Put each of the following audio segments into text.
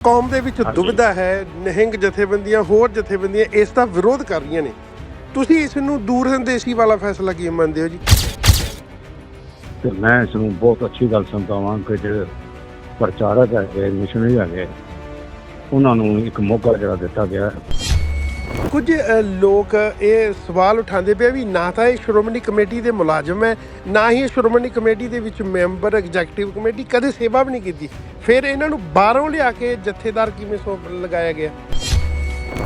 ਕੌਮ ਦੇ ਵਿੱਚ ਦੁਬਿਧਾ ਹੈ ਨਿਹੰਗ ਜਥੇਬੰਦੀਆਂ ਹੋਰ ਜਥੇਬੰਦੀਆਂ ਇਸ ਦਾ ਵਿਰੋਧ ਕਰ ਰਹੀਆਂ ਨੇ। ਤੁਸੀਂ ਇਸ ਨੂੰ ਦੂਰਸੰਦੇਸ਼ੀ ਵਾਲਾ ਫੈਸਲਾ ਕੀ ਮੰਨਦੇ ਹੋ ਜੀ? ਤੇ ਮੈਂ ਇਸ ਨੂੰ ਬਹੁਤ ਅੱਛੀ ਗੱਲ ਸਮਝਦਾ ਹਾਂ ਕਿ ਜਿਹੜੇ ਪ੍ਰਚਾਰਕ ਹੈਗੇ ਮਿਸ਼ਨਰੀ ਹੈਗੇ ਉਹਨਾਂ ਨੂੰ ਇੱਕ ਮੌਕਾ ਜਿਹੜਾ ਦਿੱਤਾ ਗਿਆ ਹੈ। ਕੁਝ ਲੋਕ ਇਹ ਸਵਾਲ ਉਠਾਉਂਦੇ ਪਏ ਵੀ ਨਾ ਤਾਂ ਇਹ ਸ਼੍ਰੋਮਣੀ ਕਮੇਟੀ ਦੇ ਮੁਲਾਜ਼ਮ ਹੈ, ਨਾ ਹੀ ਇਹ ਸ਼੍ਰੋਮਣੀ ਕਮੇਟੀ ਦੇ ਵਿੱਚ ਮੈਂਬਰ, ਐਗਜ਼ੈਕਟਿਵ ਕਮੇਟੀ ਕਦੇ ਸੇਵਾ ਵੀ ਨਹੀਂ ਕੀਤੀ। ਫਿਰ ਇਹਨਾਂ ਨੂੰ ਬਾਹਰੋਂ ਲਿਆ ਕੇ ਜਥੇਦਾਰ ਕਿਵੇਂ ਸੌਂਪ ਲਗਾਇਆ ਗਿਆ?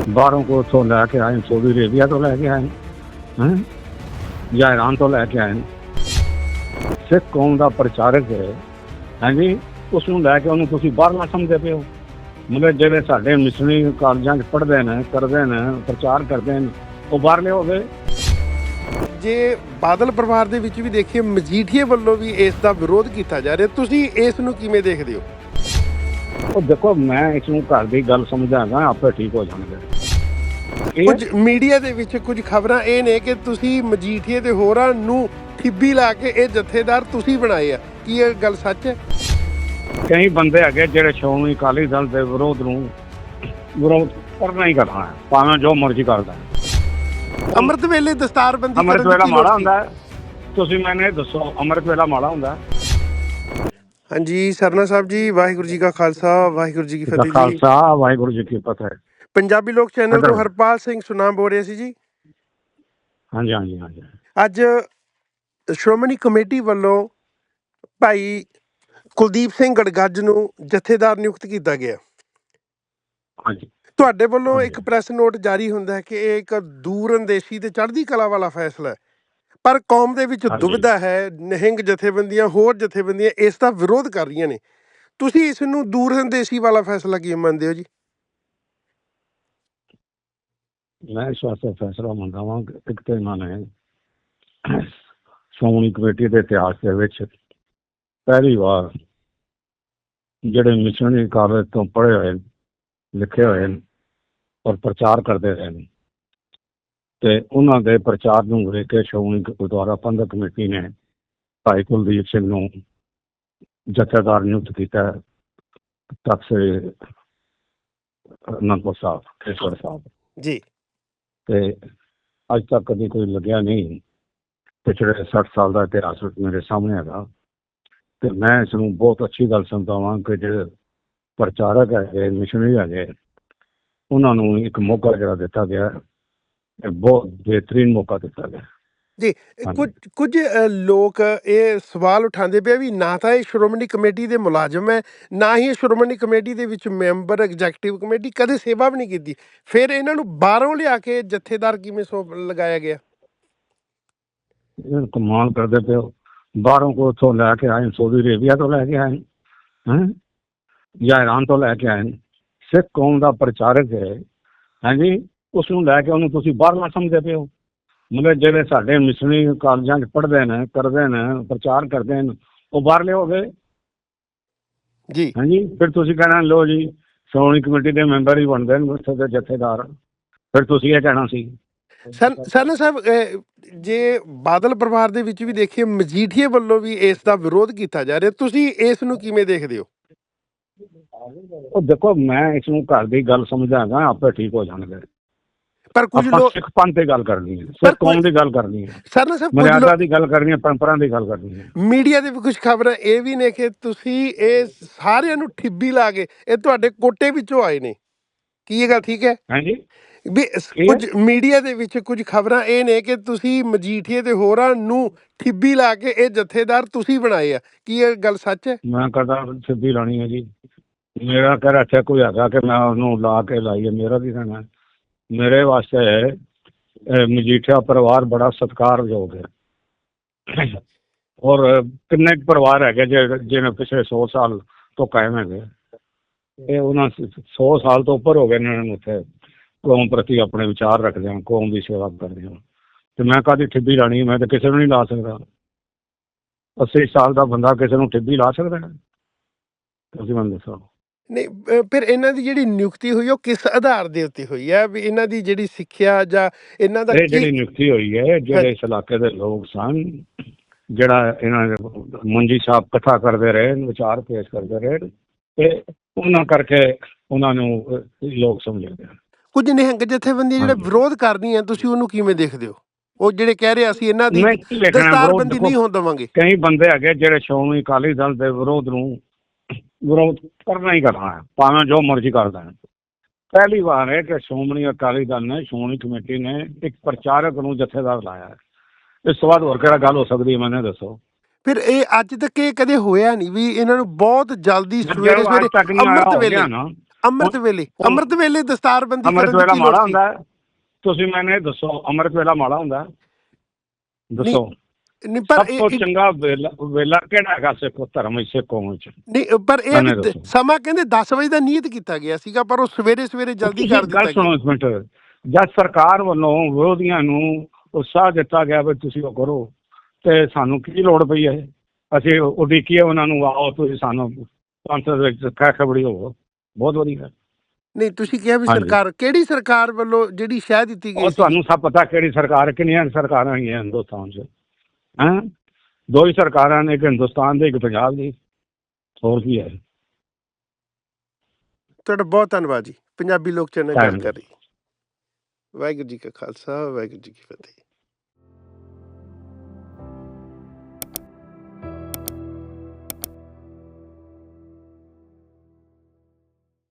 ਬਾਹਰੋਂ ਕੋ ਉੱਥੋਂ ਲੈ ਕੇ ਆਏ ਸਾਊਦੀ ਅਰੇਬੀਆ ਤੋਂ ਲੈ ਕੇ ਆਏ, ਹਾਂ? ਜਾਂ ਇਰਾਨ ਤੋਂ ਲੈ ਕੇ ਆਏ। ਸਿੱਖ ਕੌਮ ਦਾ ਪ੍ਰਚਾਰਕ ਹੈ ਹਾਂਜੀ ਉਸ ਨੂੰ ਲੈ ਕੇ ਉਹਨੂੰ ਤੁਸੀਂ ਬਾਹਰਲਾ ਸਮਝਦੇ ਪਏ ਹੋ। ਮਤਲਬ ਜਿਹੜੇ ਸਾਡੇ ਮਿਸ਼ਨਰੀ ਕਾਲਜਾਂ 'ਚ ਪੜ੍ਹਦੇ ਨੇ ਕਰਦੇ ਨੇ ਪ੍ਰਚਾਰ ਕਰਦੇ ਨੇ ਉਹ ਬਾਹਰਲੇ ਹੋ ਗਏ। ਜੇ ਬਾਦਲ ਪਰਿਵਾਰ ਦੇ ਵਿੱਚ ਵੀ ਦੇਖੀਏ ਮਜੀਠੀਏ ਵੱਲੋਂ ਵੀ ਇਸ ਦਾ ਵਿਰੋਧ ਕੀਤਾ ਜਾ ਰਿਹਾ। ਤੁਸੀਂ ਇਸ ਨੂੰ ਕਿਵੇਂ ਦੇਖਦੇ ਹੋ? ਉਹ ਦੇਖੋ ਮੈਂ ਇਸ ਨੂੰ ਘਰ ਦੀ ਗੱਲ ਸਮਝਾਂਗਾ ਆਪੇ ਠੀਕ ਹੋ ਜਾਣਗੇ। ਇਹ ਕੁਝ ਮੀਡੀਆ ਦੇ ਵਿੱਚ ਕੁਝ ਖਬਰਾਂ ਇਹ ਨੇ ਕਿ ਤੁਸੀਂ ਮਜੀਠੀਏ ਦੇ ਹੋਰਾਂ ਨੂੰ ਠਿੱਬੀ ਲਾ ਕੇ ਇਹ ਜਥੇਦਾਰ ਤੁਸੀਂ ਬਣਾਏ ਆ। ਕੀ ਇਹ ਗੱਲ ਸੱਚ ਹੈ? ਕਈ ਬੰਦੇ ਹੈਗੇ ਜਿਹੜੇ ਸ਼੍ਰੋਮਣੀ ਅਕਾਲੀ ਦਲ ਦੇ ਵਿਰੋਧ ਨੂੰ ਵਿਰੋਧ ਕਰਨਾ ਹੀ ਕਰਨਾ ਹੈ ਭਾਵੇਂ ਜੋ ਮਰਜ਼ੀ ਕਰਦਾ। ਅੰਮ੍ਰਿਤ ਵੇਲੇ ਦਸਤਾਰਬੰਦੀ ਅੰਮ੍ਰਿਤ ਕਰਨ ਦੀ ਵੇਲਾ ਮਾੜਾ? ਹੁੰਦਾ ਹੈ ਤੁਸੀਂ ਮੈਨੂੰ ਇਹ ਦੱਸੋ ਅੰਮ੍ਰਿਤ ਵੇਲਾ ਮਾੜਾ ਹੁੰਦਾ ਹੈ ਹਾਂਜੀ ਸਰਨਾ ਸਾਹਿਬ ਜੀ ਵਾਹਿਗੁਰੂ ਜੀ ਕਾ ਖਾਲਸਾ ਵਾਹਿਗੁਰੂ ਜੀ ਕੀ ਦਾ ਫਤਿਹ ਜੀ ਖਾਲਸਾ ਵਾਹਿਗੁਰੂ ਜੀ ਕੀ ਫਤਿਹ ਪੰਜਾਬੀ ਲੋਕ ਚੈਨਲ ਤੋਂ। ਹਰਪਾਲ ਸਿੰਘ ਸੁਨਾਮ ਬੋਲ ਰਿਹਾ ਸੀ ਜੀ ਹਾਂਜੀ ਹਾਂਜੀ ਹਾਂਜੀ ਅੱਜ ਸ਼੍ਰੋਮਣੀ ਕਮੇਟੀ ਵੱਲੋਂ ਭਾਈ ਕੁਲਦੀਪ ਸਿੰਘ ਗੜਗੱਜ ਨੂੰ ਜਥੇਦਾਰ ਨਿਯੁਕਤ ਕੀਤਾ ਗਿਆ। ਹਾਂਜੀ। ਤੁਹਾਡੇ ਵੱਲੋਂ। ਇੱਕ ਪ੍ਰੈਸ ਨੋਟ ਜਾਰੀ ਹੁੰਦਾ ਹੈ ਕਿ ਇਹ ਇੱਕ ਦੂਰਅੰਦੇਸ਼ੀ ਤੇ ਚੜ੍ਹਦੀ ਕਲਾ ਵਾਲਾ ਫੈਸਲਾ ਹੈ। ਪਰ ਕੌਮ ਦੇ ਵਿੱਚ। ਦੁਬਿਧਾ ਹੈ ਨਿਹੰਗ ਜਥੇਬੰਦੀਆਂ ਹੋਰ ਜਥੇਬੰਦੀਆਂ ਇਸ ਦਾ ਵਿਰੋਧ ਕਰ ਰਹੀਆਂ ਨੇ। ਤੁਸੀਂ ਇਸ ਨੂੰ ਦੂਰਅੰਦੇਸ਼ੀ ਵਾਲਾ ਫੈਸਲਾ ਕੀ ਮੰਨਦੇ ਹੋ ਜੀ? ਮੈਂ ਇਸ ਵਾਸਤੇ ਫੈਸਲਾ ਮੰਨਦਾ ਹਾਂ ਕਿ ਇੱਕ ਤੇ ਇਹਨਾਂ ਨੇ ਸ਼੍ਰੋਮਣੀ ਕਮੇਟੀ ਦੇ ਇਤਿਹਾਸ ਦੇ ਵਿੱਚ ਪਹਿਲੀ ਵਾਰ ਜਿਹੜੇ ਮਿਸ਼ਨਰੀ ਕਾਲਜ ਤੋਂ ਪੜ੍ਹੇ ਹੋਏ ਲਿਖੇ ਹੋਏ ਨੇ ਔਰ ਪ੍ਰਚਾਰ ਕਰਦੇ ਰਹੇ ਨੇ। ਤੇ ਉਹਨਾਂ ਦੇ ਪ੍ਰਚਾਰ ਨੂੰ ਵੇਖ ਕੇ ਸ਼੍ਰੋਮਣੀ ਗੁਰਦੁਆਰਾ ਪ੍ਰਬੰਧਕ ਕਮੇਟੀ ਨੇ ਭਾਈ ਕੁਲਦੀਪ ਸਿੰਘ ਨੂੰ ਜਥੇਦਾਰ ਨਿਯੁਕਤ ਕੀਤਾ ਤਖਤ ਸ੍ਰੀ ਅਨੰਦਪੁਰ ਸਾਹਿਬ ਕੇਸਗੜ੍ਹ ਸਾਹਿਬ। ਜੀ। ਤੇ ਅੱਜ ਤੱਕ ਕਦੀ ਕੋਈ ਲੱਗਿਆ ਨਹੀਂ। ਪਿਛਲੇ 60 ਸਾਲ ਦਾ ਇਤਿਹਾਸ ਮੇਰੇ ਸਾਹਮਣੇ ਹੈਗਾ। ਤੇ ਮੈਂ ਇਸ ਨੂੰ ਬਹੁਤ ਅੱਛੀ ਗੱਲ ਸਮਝਦਾ ਹਾਂ ਕਿ ਜਿਹੜੇ ਪ੍ਰਚਾਰਕ ਹੈਗੇ ਮਿਸ਼ਨਰੀ ਹੈਗੇ ਉਹਨਾਂ ਨੂੰ ਇੱਕ ਮੌਕਾ ਜਿਹੜਾ ਦਿੱਤਾ ਗਿਆ ਇਹ ਬਹੁਤ ਬਿਹਤਰੀਨ ਮੌਕਾ ਦਿੱਤਾ ਗਿਆ ਜੀ। ਕੁਝ ਕੁਝ ਲੋਕ ਇਹ ਸਵਾਲ ਉਠਾਉਂਦੇ ਪਏ ਵੀ ਨਾ ਤਾਂ ਇਹ ਸ਼੍ਰੋਮਣੀ ਕਮੇਟੀ ਦੇ ਮੁਲਾਜ਼ਮ ਹੈ ਨਾ ਹੀ ਇਹ ਸ਼੍ਰੋਮਣੀ ਕਮੇਟੀ ਦੇ ਵਿੱਚ ਮੈਂਬਰ ਐਗਜ਼ੈਕਟਿਵ ਕਮੇਟੀ ਕਦੇ ਸੇਵਾ ਵੀ ਨਹੀਂ ਕੀਤੀ ਫਿਰ ਇਹਨਾਂ ਨੂੰ ਬਾਹਰੋਂ ਲਿਆ ਕੇ ਜਥੇਦਾਰ ਕਿਵੇਂ ਸੌਂਪ ਲਗਾਇਆ ਗਿਆ ਇਹ ਕਮਾਲ ਕਰਦੇ ਪਏ ਹੋ। ਬਾਹਰੋਂ ਕੋ ਉੱਥੋਂ ਲੈ ਕੇ ਆਏ ਸਾਊਦੀ ਅਰੇਬੀਆ ਤੋਂ ਲੈ ਕੇ ਆਏ ਹਾਂ? ਜਾਂ ਇਰਾਨ ਤੋਂ ਲੈ ਕੇ ਆਏ। ਸਿੱਖ ਕੌਮ ਦਾ ਪ੍ਰਚਾਰਕ ਹੈ। ਹਾਂਜੀ ਉਸ ਨੂੰ ਲੈ ਕੇ ਉਹਨੂੰ ਤੁਸੀਂ ਬਾਹਰਲਾ ਸਮਝਦੇ ਪਏ ਹੋ। ਮਤਲਬ ਜਿਹੜੇ ਸਾਡੇ ਮਿਸ਼ਨਰੀ ਕਾਲਜਾਂ 'ਚ ਪੜ੍ਹਦੇ ਨੇ ਕਰਦੇ ਨੇ ਪ੍ਰਚਾਰ ਕਰਦੇ ਨੇ ਉਹ ਬਾਹਰਲੇ ਹੋ ਗਏ। ਜੀ। ਹਾਂਜੀ ਫਿਰ ਤੁਸੀਂ ਕਹਿਣਾ ਲੋ ਜੀ ਸ਼੍ਰੋਮਣੀ ਕਮੇਟੀ ਦੇ ਮੈਂਬਰ ਹੀ ਬਣਦੇ ਨੇ ਉੱਥੇ ਦੇ ਜਥੇਦਾਰ। ਫਿਰ ਤੁਸੀਂ ਇਹ ਕਹਿਣਾ ਸੀ। ਸਰ ਸਰਨਾ ਸਾਹਿਬ ਜੇ ਬਾਦਲ ਪਰਿਵਾਰ ਦੇ ਵਿੱਚ ਵੀ ਦੇਖੀਏ ਮਜੀਠੀਏ ਵੱਲੋਂ ਵੀ ਇਸ ਦਾ ਵਿਰੋਧ ਕੀਤਾ ਜਾ ਰਿਹਾ। ਤੁਸੀਂ ਇਸ ਨੂੰ ਕਿਵੇਂ ਦੇਖਦੇ ਹੋ? ਉਹ ਦੇਖੋ ਮੈਂ ਇਸ ਨੂੰ ਘਰ ਦੀ ਗੱਲ ਸਮਝਾਂਗਾ ਆਪੇ ਠੀਕ ਹੋ ਜਾਣਗੇ। ਪਰ ਕੁਝ ਆਪਾਂ ਲੋਕ ਸਿੱਖ ਪੰਥ ਦੀ ਗੱਲ ਕਰਨੀ ਹੈ ਪਰ ਸਿੱਖ ਕੌਮ ਦੀ ਗੱਲ ਕਰਨੀ ਹੈ। ਸਰਨਾ ਸਾਹਿਬ ਕੁਝ ਮਰਿਆਦਾ ਲੋਕ ਦੀ ਗੱਲ ਕਰਨੀ ਹੈ ਪਰੰਪਰਾ ਦੀ ਗੱਲ ਕਰਨੀ ਹੈ। ਮੀਡੀਆ ਦੇ ਵੀ ਕੁਝ ਖਬਰਾਂ ਇਹ ਵੀ ਨੇ ਕਿ ਤੁਸੀਂ ਇਹ ਸਾਰਿਆਂ ਨੂੰ ਠਿੱਬੀ ਲਾ ਕੇ ਇਹ ਤੁਹਾਡੇ ਕੋਟੇ ਵਿੱਚੋਂ ਆਏ ਨੇ। ਕੀ ਇਹ ਗੱਲ ਠੀਕ ਹੈ? ਹਾਂਜੀ। ਵੀ ਸ- ਇਹ- ਕੁਝ ਮੀਡੀਆ ਦੇ ਵਿੱਚ ਕੁਝ ਖਬਰਾਂ ਇਹ ਨੇ ਕਿ ਤੁਸੀਂ ਮਜੀਠੀਏ ਦੇ ਹੋਰਾਂ ਨੂੰ ਠਿੱਬੀ ਲਾ ਕੇ ਇਹ ਜਥੇਦਾਰ ਤੁਸੀਂ ਬਣਾਏ ਆ। ਕੀ ਇਹ ਗੱਲ ਸੱਚ ਹੈ? ਮੈਂ ਕਹਦਾ ਸਿੱਧੀ ਲਾਣੀ ਹੈ ਜੀ। ਮੇਰਾ ਘਰ ਇੱਥੇ ਕੋਈ ਹੈਗਾ ਕਿ ਮੈਂ ਉਹਨੂੰ ਲਾ ਕੇ ਲਾਈਏ ਮੇਰਾ ਕੀ ਕਹਿਣਾ ਹੈ? ਮੇਰੇ ਵਾਸਤੇ ਇਹ ਮਜੀਠੀਆ ਪਰਿਵਾਰ ਬੜਾ ਸਤਿਕਾਰਯੋਗ ਹੈ। ਔਰ ਕਿੰਨੇ ਕੁ ਪਰਿਵਾਰ ਹੈਗੇ ਜਿਹੜੇ ਜਿਹਨੇ ਪਿਛਲੇ 100 ਸਾਲ ਤੋਂ ਕਾਇਮ ਹੈਗੇ। ਇਹ ਉਹਨਾਂ 100 ਸਾਲ ਤੋਂ ਉੱਪਰ ਹੋ ਗਏ ਨੂੰ ਉੱਥੇ ਕੌਮ ਪ੍ਰਤੀ ਆਪਣੇ ਵਿਚਾਰ ਰੱਖਦੇ ਹਨ ਕੌਮ ਦੀ ਸੇਵਾ ਕਰਦੇ ਹਨ ਤੇ ਮੈਂ ਕਾਦੀ ਠਿੱਬੀ ਲਾਣੀ ਹੈ? ਮੈਂ ਤਾਂ ਕਿਸੇ ਨੂੰ ਨਹੀਂ ਲਾ ਸਕਦਾ। 80 ਸਾਲ ਦਾ ਬੰਦਾ ਕਿਸੇ ਨੂੰ ਠਿੱਬੀ ਲਾ ਸਕਦਾ ਹੈ? ਤੁਸੀਂ ਮੈਨੂੰ ਦੱਸੋ। ਨਹੀਂ ਫਿਰ ਇਹਨਾਂ ਦੀ ਜਿਹੜੀ ਨਿਯੁਕਤੀ ਹੋਈ ਉਹ ਕਿਸ ਆਧਾਰ ਦੇ ਉੱਤੇ ਹੋਈ ਹੈ? ਵੀ ਇਹਨਾਂ ਦੀ ਜਿਹੜੀ ਸਿੱਖਿਆ ਜਾਂ ਇਹਨਾਂ ਦਾ ਜਿਹੜੀ ਨਿਯੁਕਤੀ ਹੋਈ ਹੈ ਜਿਹੜੇ ਇਸ ਇਲਾਕੇ ਦੇ ਲੋਕ ਸਨ ਜਿਹੜਾ ਇਹਨਾਂ ਦੇ ਮੁੰਜੀ ਸਾਹਿਬ ਕਥਾ ਕਰਦੇ ਰਹੇ ਵਿਚਾਰ ਪੇਸ਼ ਕਰਦੇ ਰਹੇ ਤੇ ਉਹਨਾਂ ਕਰਕੇ ਉਹਨਾਂ ਨੂੰ ਲੋਕ ਸਮਝਦੇ ਆ ਕੁਝ ਨਿਹੰਗ ਜਥੇਬੰਦੀਆਂ ਜਿਹੜੇ। ਵਿਰੋਧ ਕਰਦੀਆਂ ਤੁਸੀਂ ਉਹਨੂੰ ਕਿਵੇਂ ਦੇਖਦੇ ਹੋ? ਉਹ ਜਿਹੜੇ ਕਹਿ ਰਹੇ ਅਸੀਂ ਇਹਨਾਂ ਦੀ ਦਸਤਾਰਬੰਦੀ ਨਹੀਂ ਹੋਣ ਦੇਵਾਂਗੇ। ਕਈ ਬੰਦੇ ਹੈਗੇ ਜਿਹੜੇ ਸ਼੍ਰੋਮਣੀ ਅਕਾਲੀ ਦਲ ਦੇ ਵਿਰੋਧ ਨੂੰ ਵਿਰੋਧ ਕਰਨਾ ਹੀ ਕਰਨਾ ਹੈ ਭਾਵੇਂ ਜੋ ਮਰਜ਼ੀ ਕਰ ਦੇਣ। ਪਹਿਲੀ ਵਾਰ ਹੈ ਕਿ ਸ਼੍ਰੋਮਣੀ ਅਕਾਲੀ ਦਲ ਨੇ ਸ਼੍ਰੋਮਣੀ ਕਮੇਟੀ ਨੇ ਇੱਕ ਪ੍ਰਚਾਰਕ ਨੂੰ ਜਥੇਦਾਰ ਲਾਇਆ ਹੈ। ਇਸ ਤੋਂ ਬਾਅਦ ਹੋਰ ਕਿਹੜਾ ਗੱਲ ਹੋ ਸਕਦੀ ਹੈ ਮੈਨੂੰ ਦੱਸੋ। ਫਿਰ ਇਹ ਅੱਜ ਤੱਕ ਇਹ ਕਦੇ ਹੋਇਆ ਨਹੀਂ ਵੀ ਇਹਨਾਂ ਨੂੰ ਬਹੁਤ ਜਲਦੀ ਸਵੇਰੇ ਸਵੇਰੇ ਅੰਮ੍ਰਿਤ ਵੇਲੇ ਅੰਮ੍ਰਿਤ ਵੇਲੇ ਅੰਮ੍ਰਿਤ ਵੇਲੇ ਦਸਤਾਰਬੰਦੀ ਅੰਮ੍ਰਿਤ ਕਰਨ ਦੀ ਵੇਲਾ ਕੀ ਲੋੜ ਮਾੜਾ ਸੀ? ਹੁੰਦਾ ਹੈ? ਤੁਸੀਂ ਮੈਨੂੰ ਇਹ ਦੱਸੋ ਅੰਮ੍ਰਿਤ ਵੇਲਾ ਮਾੜਾ ਹੁੰਦਾ ਹੈ? ਦੱਸੋ ਨਹੀਂ ਪਰ ਸਭ ਇਹ ਤੋਂ ਇਹ- ਚੰਗਾ ਵੇਲਾ ਵੇਲਾ ਕਿਹੜਾ ਹੈਗਾ ਸਿੱਖ ਧਰਮ ਵਿੱਚ ਸਿੱਖ ਕੌਮ ਵਿੱਚ ਨਹੀਂ ਪਰ ਇਹ ਵੀ। ਸਮਾਂ ਕਹਿੰਦੇ 10 ਵਜੇ ਦਾ ਨਿਯਤ ਕੀਤਾ ਗਿਆ ਸੀਗਾ ਪਰ ਉਹ ਸਵੇਰੇ ਸਵੇਰੇ ਜਲਦੀ ਕਰ ਦਿੱਤਾ ਗੱਲ ਗਿਆ ਸੁਣੋ ਇੱਕ ਮਿੰਟ ਜਦ ਸਰਕਾਰ ਵੱਲੋਂ ਵਿਰੋਧੀਆਂ ਨੂੰ ਉਤਸ਼ਾਹ ਦਿੱਤਾ ਗਿਆ ਵੀ ਤੁਸੀਂ ਉਹ ਕਰੋ ਤੇ ਸਾਨੂੰ ਕੀ ਲੋੜ ਪਈ ਹੈ ਅਸੀਂ ਉਡੀਕੀਏ ਉਹਨਾਂ ਨੂੰ ਆਓ ਤੁਸੀਂ ਸਾਨੂੰ ਸੰਸਦ ਵਿੱਚ ਕਹਿ ਖਬੜੀ ਹੋਵੋ ਬਹੁਤ ਵਧੀਆ। ਨਹੀਂ ਤੁਸੀਂ ਕਿਹਾ ਵੀ ਹਾਂਜੀ। ਸਰਕਾਰ ਕਿਹੜੀ ਸਰਕਾਰ ਵੱਲੋਂ ਜਿਹੜੀ ਸ਼ਹਿ ਦਿੱਤੀ ਗਈ ਉਹ ਸੀ? ਤੁਹਾਨੂੰ ਸਭ ਪਤਾ ਕਿਹੜੀ ਸਰਕਾਰ ਕਿੰਨੀਆਂ ਸਰਕਾਰਾਂ ਹੈਗੀਆਂ ਹਿੰਦੁਸਤਾਨ 'ਚ। ਹੈਂ? ਦੋ ਹੀ ਸਰਕਾਰਾਂ ਨੇ ਇੱਕ ਹਿੰਦੁਸਤਾਨ ਦੀ ਇੱਕ ਪੰਜਾਬ ਦੀ। ਹੋਰ ਕੀ ਹੈ? ਤੁਹਾਡਾ ਬਹੁਤ ਧੰਨਵਾਦ ਜੀ। ਪੰਜਾਬੀ ਲੋਕ ਚੈਨਲ ਗੱਲ ਧੰਨਵਾਦ। ਕਰ ਰਹੀ ਵਾਹਿਗੁਰੂ ਜੀ ਕਾ ਖਾਲਸਾ ਵਾਹਿਗੁਰੂ ਜੀ ਕੀ ਫਤਿਹ।